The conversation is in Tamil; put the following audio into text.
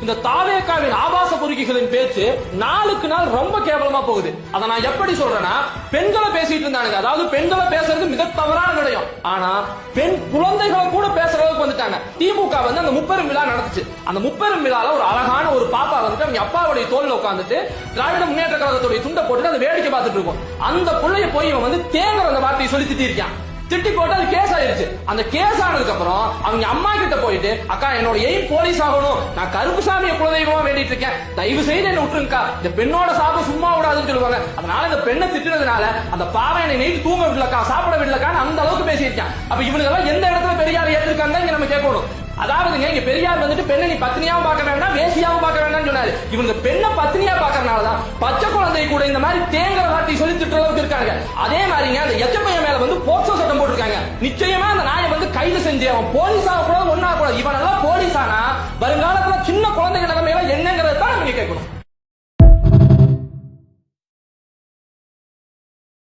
இந்த தாவேக்காவின் ஆபாச பொறுக்கிகளின் பேச்சு நாளுக்கு நாள் ரொம்ப கேவலமா போகுது. அதை நான் எப்படி சொல்றேன்னா பெண்களை பேசிட்டு இருந்தானுங்க. அதாவது பெண்களை பேசுறது மிக தவறான விடயம். ஆனா பெண் குழந்தைகளை கூட பேசுற அளவுக்கு வந்துட்டாங்க. திமுக வந்து அந்த முப்பெரும் விழா நடந்துச்சு. அந்த முப்பெரும் விழால ஒரு அழகான ஒரு பாப்பா வந்துட்டு அவங்க அப்பாவுடைய தோல்ல உட்காந்துட்டு திராவிட முன்னேற்ற கழகத்துடைய துண்டை போட்டுட்டு அதை வேடிக்கை பார்த்துட்டு இருக்கும். அந்த பிள்ளைய போய் இவன் வந்து தேங்குற அந்த வார்த்தையை சொல்லி திட்டிருக்கான் திட்டி போட்டு அது கேஸ் ஆயிருச்சு. அந்த கேஸ் ஆனதுக்கு அப்புறம் அவங்க அம்மா கிட்ட போயிட்டு அக்கா என்னோட எய்ம் போலீஸ் ஆகணும். நான் கருப்புசாமியை குலதெய்வமா வேண்டிட்டு இருக்கேன். தயவு செய்து என்ன விட்டுருங்கக்கா. இந்த பெண்ணோட சாப்பிட சும்மா விடாதுன்னு சொல்லுவாங்க. அதனால இந்த பெண்ணை திட்டினதுனால அந்த பாவை என்னை நைட்டு தூங்க விடலக்கா சாப்பிட விடலக்கான்னு அந்த அளவுக்கு பேசியிருக்கேன். அப்ப இவனுங்க எல்லாம் எந்த இடத்துல பெரியார் ஏற்றிருக்காங்க இங்க நம்ம கேட்கணும். அதாவதுங்க இங்க பெரியார் வந்துட்டு பெண்ணை நீ பத்னியாவும் பார்க்க வேண்டாம் வேசியாவும் பார்க்க வேண்டாம்னு சொன்னாரு. இவங்க பெண்ணை பத்னியா பார்க்கறனாலதான் பச்சை குழந்தை கூட இந்த மாதிரி தேங்கிற வார்த்தை சொல்லி திட்டுற அளவுக்கு இருக்காங்க. அதே மாதிரிங்க அந்த எச்சப்பையன் மேல வந்து போக்சோ நிச்சயமா அந்த நாயை வந்து கைது செஞ்சு அவன் போலீஸ் ஆக கூட ஒன்னா கூட இவன் எல்லாம் போலீஸ் ஆனா வருங்காலத்துல சின்ன குழந்தைங்க